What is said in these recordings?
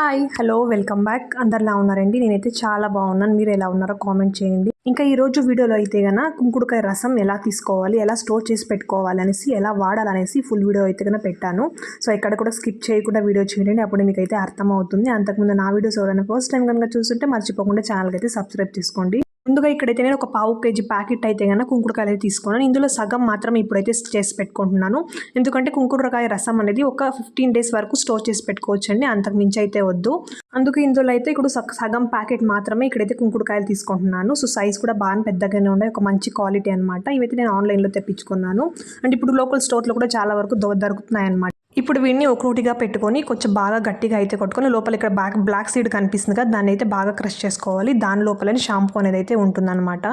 Hi hello welcome back అందరిలా ఉన్నారండి? నేనైతే చాలా బాగున్నాను. మీరు ఎలా ఉన్నారో కామెంట్ చేయండి. ఇంకా ఈ రోజు వీడియోలో అయితే కనుక కుంకుడుకాయ రసం ఎలా తీసుకోవాలి ఎలా స్టోర్ చేసి పెట్టుకోవాలి అనేసి ఎలా వాడాలనేసి ఫుల్ వీడియో అయితే కనుక పెట్టాను. సో ఇక్కడ కూడా స్కిప్ చేయకుండా వీడియో చేయండి అప్పుడు మీకు అయితే అర్థమవుతుంది. అంతకుముందు నా వీడియోస్ ఎవరైనా ఫస్ట్ టైం కనుక చూస్తుంటే మర్చిపోకుండా ఛానల్కి అయితే సబ్స్క్రైబ్ చేసుకోండి. ముందుగా ఇక్కడైతే నేను ఒక పావు కేజీ ప్యాకెట్ అయితే కనుక కుంకుడుకాయలు అయితే తీసుకున్నాను. ఇందులో సగం మాత్రం ఇప్పుడైతే చేసి పెట్టుకుంటున్నాను. ఎందుకంటే కుంకుడుకాయ రసం అనేది ఒక ఫిఫ్టీన్ డేస్ వరకు స్టోర్ చేసి పెట్టుకోవచ్చండి. అంతకు మించి అయితే వద్దు. అందుకు ఇందులో అయితే ఇప్పుడు సగం ప్యాకెట్ మాత్రమే ఇక్కడైతే కుంకుడుకాయలు తీసుకుంటున్నాను. సో సైజ్ కూడా బాగా పెద్దగానే ఉన్నాయి. ఒక మంచి క్వాలిటీ అనమాట ఇవైతే నేను ఆన్లైన్లో తెప్పించుకున్నాను. అండ్ ఇప్పుడు లోకల్ స్టోర్లో కూడా చాలా వరకు దొ- దొరుకుతున్నాయి అనమాట ఇప్పుడు వీడిని ఒకరోటిగా పెట్టుకొని కొంచెం బాగా గట్టిగా అయితే కొట్టుకొని లోపల ఇక్కడ బ్లాక్ బ్లాక్ సీడ్ కనిపిస్తుంది కదా దాన్ని అయితే బాగా క్రష్ చేసుకోవాలి. దాని లోపలనే షాంపూ అనేది అయితే ఉంటుందన్నమాట.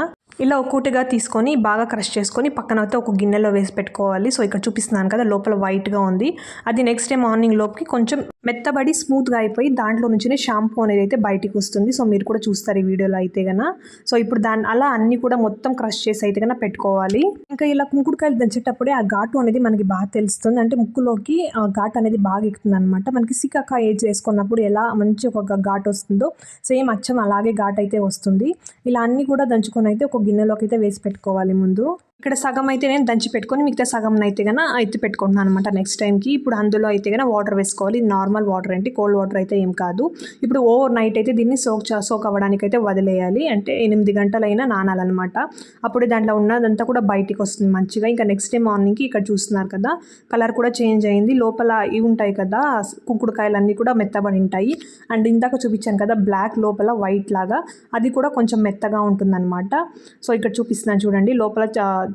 ఇలా ఒక్కోటిగా తీసుకొని బాగా క్రష్ చేసుకొని పక్కన అయితే ఒక గిన్నెలో వేసి పెట్టుకోవాలి. సో ఇక్కడ చూపిస్తున్నాను కదా లోపల వైట్గా ఉంది. అది నెక్స్ట్ డే మార్నింగ్ లోపుకి కొంచెం మెత్తబడి స్మూత్గా అయిపోయి దాంట్లో నుంచి షాంపూ అనేది అయితే బయటికి వస్తుంది. సో మీరు కూడా చూస్తారు ఈ వీడియోలో అయితే గన. సో ఇప్పుడు దాన్ని అలా అన్ని కూడా మొత్తం క్రష్ చేసి అయితే కన్నా పెట్టుకోవాలి. ఇంకా ఇలా కుంకుడుకాయలు దంచేటప్పుడే ఆ ఘాటు అనేది మనకి బాగా తెలుస్తుంది. అంటే ముక్కులోకి ఆ ఘాటు అనేది బాగా ఎక్కుతుంది అనమాట మనకి సికాక ఏజ్ వేసుకున్నప్పుడు ఎలా మంచి ఒక ఘాటు వస్తుందో సేమ్ అచ్చం అలాగే ఘాట్ అయితే వస్తుంది. ఇలా అన్ని కూడా దంచుకొని అయితే ఒక గిన్నెలోకి అయితే వేసి పెట్టుకోవాలి ముందు. ఇక్కడ సగం అయితే నేను దంచి పెట్టుకొని మిగతా సగం అయితే కన్నా ఎత్తి పెట్టుకుంటున్నాను అనమాట నెక్స్ట్ టైంకి ఇప్పుడు అందులో అయితే కన్నా వాటర్ వేసుకోవాలి. నార్మల్ వాటర్ ఏంటి కోల్డ్ వాటర్ అయితే ఏం కాదు. ఇప్పుడు ఓవర్ నైట్ అయితే దీన్ని సోక్ సోక్ అవ్వడానికి అయితే వదిలేయాలి. అంటే ఎనిమిది గంటలైనా నానాలన్నమాట. అప్పుడు దాంట్లో ఉన్నదంతా కూడా బయటికి వస్తుంది మంచిగా. ఇంకా నెక్స్ట్ డే మార్నింగ్కి ఇక్కడ చూస్తున్నారు కదా కలర్ కూడా చేంజ్ అయింది. లోపల ఇవి ఉంటాయి కదా కుంకుడుకాయలు అన్నీ కూడా మెత్తబడి ఉంటాయి. అండ్ ఇందాక చూపించాను కదా బ్లాక్ లోపల వైట్ లాగా. అది కూడా కొంచెం మెత్తగా ఉంటుందన్నమాట. సో ఇక్కడ చూపిస్తున్నాను చూడండి. లోపల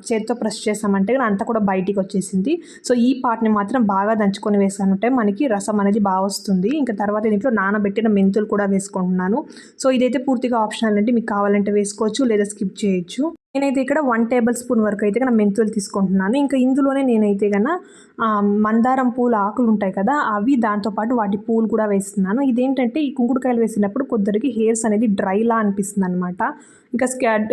చేత్తో ప్రెస్ చేసామంటే కూడా అంతా కూడా బయటికి వచ్చేసింది. సో ఈ పార్ట్ని మాత్రం బాగా దంచుకొని వేసానంటే మనకి రసం అనేది బాగా వస్తుంది. ఇంకా తర్వాత దీంట్లో నానబెట్టిన మెంతులు కూడా వేసుకుంటున్నాను. సో ఇదైతే పూర్తిగా ఆప్షనల్ అంటే మీకు కావాలంటే వేసుకోవచ్చు లేదా స్కిప్ చేయొచ్చు. నేనైతే ఇక్కడ వన్ టేబుల్ స్పూన్ వరకు అయితే కన్నా మెంతులు తీసుకుంటున్నాను. ఇంకా ఇందులోనే నేనైతే కన్నా మందారం పూల ఆకులు ఉంటాయి కదా అవి దాంతోపాటు వాటి పూలు కూడా వేస్తున్నాను. ఇదేంటంటే ఈ కుంకుడుకాయలు వేసినప్పుడు కొద్దరికి హెయిర్స్ అనేది డ్రైలా అనిపిస్తుంది అనమాట ఇంకా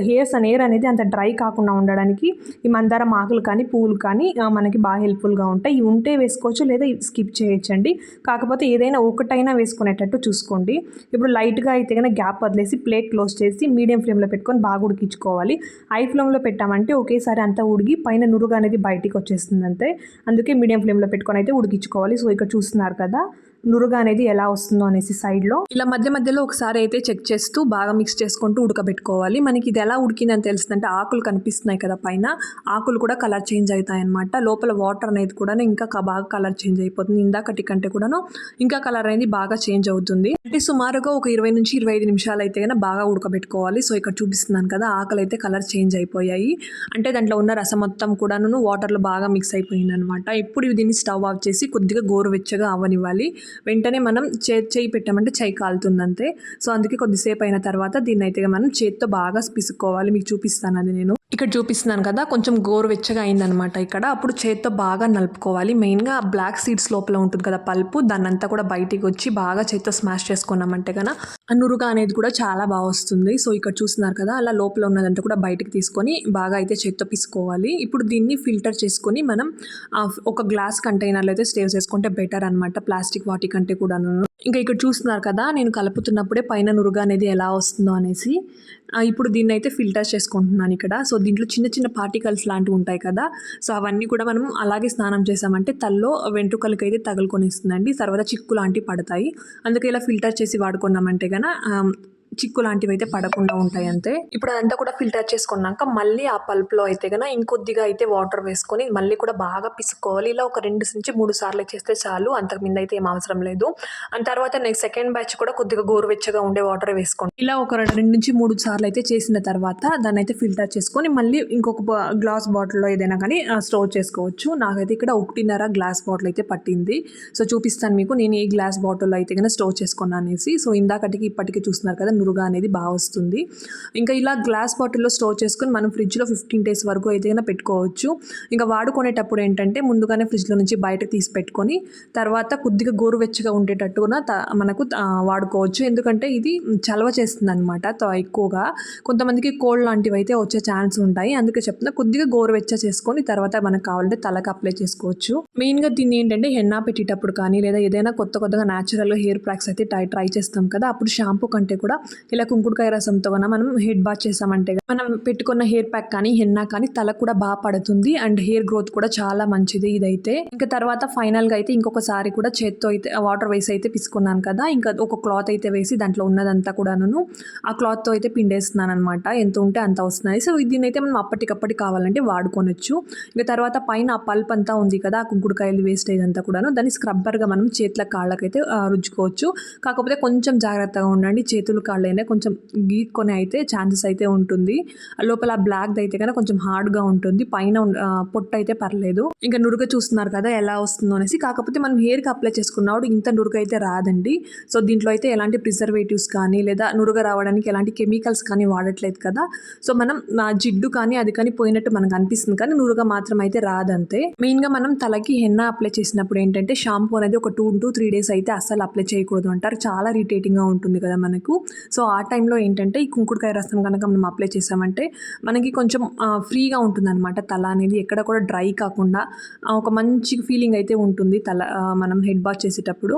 హెయిర్స్ అండ్ హెయిర్ అనేది అంత డ్రై కాకుండా ఉండడానికి ఈ మందారం ఆకులు కానీ పూలు కానీ మనకి బాగా హెల్ప్ఫుల్గా ఉంటాయి. ఇవి ఉంటే వేసుకోవచ్చు లేదా స్కిప్ చేయొచ్చండి. కాకపోతే ఏదైనా ఒకటైనా వేసుకునేటట్టు చూసుకోండి. ఇప్పుడు లైట్గా అయితే కనుక గ్యాప్ వదిలేసి ప్లేట్ క్లోజ్ చేసి మీడియం ఫ్లేమ్లో పెట్టుకొని బాగా ఉడికించుకోవాలి. హై ఫ్లేమ్లో పెట్టామంటే ఒకేసారి అంతా ఉడికి పైన నురుగు అనేది బయటికి వచ్చేస్తుంది అంతే అందుకే మీడియం ఫ్లేమ్లో పెట్టుకొని అయితే ఉడికించుకోవాలి. సో ఇక్కడ చూస్తున్నారు కదా. నురుగ అనేది ఎలా వస్తుందో అనేసి సైడ్లో. ఇలా మధ్య మధ్యలో ఒకసారి అయితే చెక్ చేస్తూ బాగా మిక్స్ చేసుకుంటూ ఉడకబెట్టుకోవాలి. మనకి ఇది ఎలా ఉడికిందని తెలుస్తుందంటే ఆకులు కనిపిస్తున్నాయి కదా పైన. ఆకులు కూడా కలర్ చేంజ్ అవుతాయి అనమాట లోపల వాటర్ అనేది కూడా ఇంకా బాగా కలర్ చేంజ్ అయిపోతుంది. ఇందాకటి కంటే కూడాను ఇంకా కలర్ అనేది బాగా చేంజ్ అవుతుంది. అంటే సుమారుగా ఒక ఇరవై నుంచి ఇరవై ఐదు నిమిషాలు అయితే కనుక బాగా ఉడకబెట్టుకోవాలి. సో ఇక్కడ చూపిస్తున్నాను కదా ఆకలి అయితే కలర్ చేంజ్ అయిపోయాయి. అంటే దాంట్లో ఉన్న రసం మొత్తం కూడాను వాటర్లో బాగా మిక్స్ అయిపోయింది అనమాట ఇప్పుడు దీన్ని స్టవ్ ఆఫ్ చేసి కొద్దిగా గోరువెచ్చగా అవ్వనివ్వాలి వెంటనే మనం చే చేయి పెట్టామంటే చేయి కాలుతుంది అంతే సో అందుకే కొద్దిసేపు అయిన తర్వాత దీన్ని అయితే మనం చేత్తో బాగా పిసుకోవాలి. మీకు చూపిస్తాను అది నేను. ఇక్కడ చూపిస్తున్నాను కదా కొంచెం గోరువెచ్చగా అయిందనమాట ఇక్కడ. అప్పుడు చేత్తో బాగా నలుపుకోవాలి. మెయిన్గా బ్లాక్ సీడ్స్ లోపల ఉంటుంది కదా పల్పు దాన్నంతా కూడా బయటికి వచ్చి బాగా చేత్తో స్మాష్ చేసుకున్నామంటే కనుక ఆ నురుగా అనేది కూడా చాలా బాగా వస్తుంది. సో ఇక్కడ చూస్తున్నారు కదా అలా లోపల ఉన్నదంతా కూడా బయటికి తీసుకొని బాగా అయితే చేత్తో పిసుకోవాలి. ఇప్పుడు దీన్ని ఫిల్టర్ చేసుకొని మనం ఒక గ్లాస్ కంటైనర్లో అయితే స్టేవ్ చేసుకుంటే బెటర్ అనమాట ప్లాస్టిక్ వాటి కంటే కూడా ఇంకా ఇక్కడ చూస్తున్నారు కదా నేను కలుపుతున్నప్పుడే పైన నురుగా అనేది ఎలా వస్తుందో అనేసి. ఇప్పుడు దీన్ని అయితే ఫిల్టర్ చేసుకుంటున్నాను ఇక్కడ. సో దీంట్లో చిన్న చిన్న పార్టికల్స్ లాంటివి ఉంటాయి కదా సో అవన్నీ కూడా మనం అలాగే స్నానం చేసామంటే తల్లో వెంట్రుకలకి అయితే తగులుకొనిస్తుందండి. తర్వాత చిక్కు లాంటివి పడతాయి. అందుకే ఇలా ఫిల్టర్ చేసి వాడుకున్నామంటే గన చిక్కు లాంటివి అయితే పడకుండా ఉంటాయి అంతే. ఇప్పుడు అదంతా కూడా ఫిల్టర్ చేసుకున్నాక మళ్ళీ ఆ పల్ప్లో అయితే కనుక ఇంకొద్దిగా అయితే వాటర్ వేసుకొని మళ్ళీ కూడా బాగా పిసుకోవాలి. ఇలా ఒక రెండు నుంచి మూడు సార్లు చేస్తే చాలు అంతకు మింద అయితే ఏం అవసరం లేదు. అండ్ తర్వాత నెక్స్ట్ సెకండ్ బ్యాచ్ కూడా కొద్దిగా గోరువెచ్చగా ఉండే వాటర్ వేసుకోండి. ఇలా ఒక రెండు నుంచి మూడు సార్లు అయితే చేసిన తర్వాత దాన్ని అయితే ఫిల్టర్ చేసుకొని మళ్ళీ ఇంకొక బా- గ్లాస్ బాటిల్లో ఏదైనా కానీ స్టోర్ చేసుకోవచ్చు. నాకైతే ఇక్కడ ఒకటిన్నర గ్లాస్ బాటిల్ అయితే పట్టింది. సో చూపిస్తాను మీకు. నేను ఏ గ్లాస్ బాటిల్ అయితే కనుక స్టోర్ చేసుకున్నాను అనేసి. సో ఇందాకటికి ఇప్పటికి చూస్తున్నారు కదా నురుగా అనేది బాగా వస్తుంది. ఇంకా ఇలా గ్లాస్ బాటిల్లో స్టోర్ చేసుకొని మనం ఫ్రిడ్జ్లో ఫిఫ్టీన్ డేస్ వరకు అయితే కనుక పెట్టుకోవచ్చు. ఇంకా వాడుకునేటప్పుడు ఏంటంటే ముందుగానే ఫ్రిడ్జ్లో నుంచి బయట తీసి పెట్టుకొని తర్వాత కొద్దిగా గోరువెచ్చగా ఉండేటట్టుగా త- మనకు వాడుకోవచ్చు. ఎందుకంటే ఇది చలవ చేస్తుంది అనమాట ఎక్కువగా. కొంతమందికి కోల్డ్ లాంటివి అయితే వచ్చే ఛాన్స్ ఉంటాయి. అందుకే చెప్తున్నా కొద్దిగా గోరువెచ్చ చేసుకొని తర్వాత మనకు కావాలంటే తలకు అప్లై చేసుకోవచ్చు. మెయిన్గా దీన్ని ఏంటంటే హెన్నా పెట్టేటప్పుడు కానీ లేదా ఏదైనా కొత్త కొత్తగా న్యాచురల్గా హెయిర్ ప్యాక్స్ అయితే ట్రై ట్రై చేస్తాం కదా అప్పుడు షాంపూ కంటే కూడా ఇలా కుంకుడుకాయ రసంతో కన్నా మనం హెడ్ బాత్ చేసామంటే మనం పెట్టుకున్న హెయిర్ ప్యాక్ కానీ హెన్నా కానీ తలకు కూడా బాగా పడుతుంది అండ్ హెయిర్ గ్రోత్ కూడా చాలా మంచిది ఇదైతే. ఇంకా తర్వాత ఫైనల్గా అయితే ఇంకొకసారి కూడా చేత్తో అయితే వాటర్ వేసి అయితే పిసుకున్నాను కదా ఇంకా ఒక క్లాత్ అయితే వేసి దాంట్లో ఉన్నదంతా కూడాను ఆ క్లాత్తో అయితే పిండేస్తున్నాను అనమాట ఎంత ఉంటే అంత వస్తున్నాయి. సో దీన్ని అయితే మనం అప్పటికప్పటి కావాలంటే వాడుకోనొచ్చు ఇంకా తర్వాత పైన ఆ పల్ప్ అంతా ఉంది కదా ఆ కుంకుడుకాయలు వేస్టేజ్ అంతా కూడాను దాన్ని స్క్రబ్బర్గా మనం చేతుల కాళ్ళకైతే రుచుకోవచ్చు కాకపోతే కొంచెం జాగ్రత్తగా ఉండండి చేతులు వాళ్ళైనా కొంచెం గీక్కొని అయితే ఛాన్సెస్ అయితే ఉంటుంది. ఆ లోపల బ్లాక్ అయితే కనుక కొంచెం హార్డ్గా ఉంటుంది. పైన పొట్టు అయితే పర్లేదు. ఇంకా నురుగ చూస్తున్నారు కదా ఎలా వస్తుందో అనేసి. కాకపోతే మనం హెయిర్కి అప్లై చేసుకున్నప్పుడు ఇంత నురుగ అయితే రాదండి. సో దీంట్లో అయితే ఎలాంటి ప్రిజర్వేటివ్స్ కానీ లేదా నురుగ రావడానికి ఎలాంటి కెమికల్స్ కానీ వాడట్లేదు కదా. సో మనం జిడ్డు కానీ అది కానీ పోయినట్టు మనకు అనిపిస్తుంది కానీ నురుగ మాత్రం అయితే రాదంతే. మెయిన్గా మనం తలకి హెన్న అప్లై చేసినప్పుడు ఏంటంటే షాంపూ అనేది ఒక టూ టు త్రీ డేస్ అయితే అస్సలు అప్లై చేయకూడదు అంటారు. చాలా ఇరిటేటింగ్గా ఉంటుంది కదా మనకు. సో ఆ టైంలో ఏంటంటే ఈ కుంకుడుకాయ రసం కనుక మనం అప్లై చేసామంటే మనకి కొంచెం ఫ్రీగా ఉంటుంది అనమాట తల అనేది ఎక్కడ కూడా డ్రై కాకుండా ఒక మంచి ఫీలింగ్ అయితే ఉంటుంది తల మనం హెడ్ బాత్ చేసేటప్పుడు.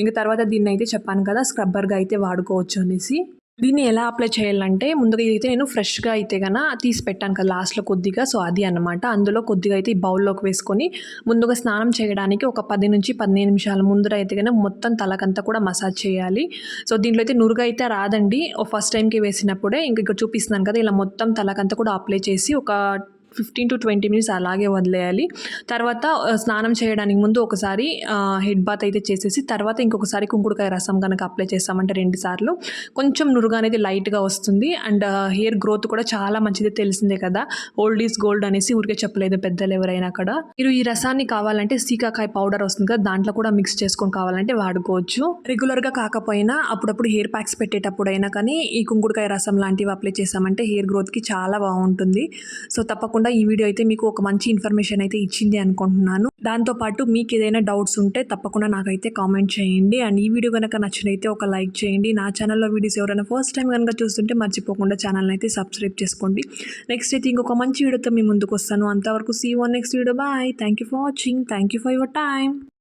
ఇంకా తర్వాత దీన్ని అయితే చెప్పాను కదా స్క్రబ్బర్గా అయితే వాడుకోవచ్చు అనేసి. దీన్ని ఎలా అప్లై చేయాలంటే ముందుగా ఇదైతే నేను ఫ్రెష్గా అయితే కన తీసి పెట్టాను కదా లాస్ట్లో కొద్దిగా. సో అది అన్నమాట. అందులో కొద్దిగా అయితే ఈ బౌల్లోకి వేసుకొని ముందుగా స్నానం చేయడానికి ఒక పది నుంచి పదిహేను నిమిషాల ముందర అయితే కనుక మొత్తం తలకంతా కూడా మసాజ్ చేయాలి. సో దీంట్లో అయితే నురుగు అయితే రాదండి. ఫస్ట్ టైంకి వేసినప్పుడే ఇంక ఇక్కడ చూపిస్తున్నాను కదా ఇలా మొత్తం తలకంతా కూడా అప్లై చేసి ఒక ఫిఫ్టీన్ టు ట్వంటీ మినిట్స్ అలాగే వదిలేయాలి. తర్వాత స్నానం చేయడానికి ముందు ఒకసారి హెడ్ బాత్ అయితే చేసేసి తర్వాత ఇంకొకసారి కుంకుడుకాయ రసం కనుక అప్లై చేస్తామంటే రెండు సార్లు. కొంచెం నురుగు అనేది లైట్గా వస్తుంది. అండ్ హెయిర్ గ్రోత్ కూడా చాలా మంచిది తెలిసిందే కదా. ఓల్డ్ ఈజ్ గోల్డ్ అనేసి ఊరికే చెప్పలేదు పెద్దలు ఎవరైనా కూడా. మీరు ఈ రసాన్ని కావాలంటే సీకాకాయ పౌడర్ వస్తుంది కదా దాంట్లో కూడా మిక్స్ చేసుకొని కావాలంటే వాడుకోవచ్చు. రెగ్యులర్గా కాకపోయినా అప్పుడప్పుడు హెయిర్ ప్యాక్స్ పెట్టేటప్పుడు అయినా కానీ ఈ కుంకుడుకాయ రసం లాంటివి అప్లై చేసామంటే హెయిర్ గ్రోత్కి చాలా బాగుంటుంది. సో తప్పకుండా ఈ వీడియో అయితే మీకు ఒక మంచి ఇన్ఫర్మేషన్ అయితే ఇచ్చింది అనుకుంటున్నాను. దాంతోపాటు మీకు ఏదైనా డౌట్స్ ఉంటే తప్పకుండా నాకైతే కామెంట్ చేయండి. అండ్ ఈ వీడియో కనుక నచ్చినైతే ఒక లైక్ చేయండి. నా ఛానల్లో వీడియోస్ ఎవరైనా ఫస్ట్ టైం కనుక చూస్తుంటే మర్చిపోకుండా ఛానల్ని అయితే సబ్స్క్రైబ్ చేసుకోండి. నెక్స్ట్ అయితే ఇంకొక మంచి వీడియోతో మీ ముందుకు వస్తాను. అంతవరకు see one next video bye thank you for watching thank you for your time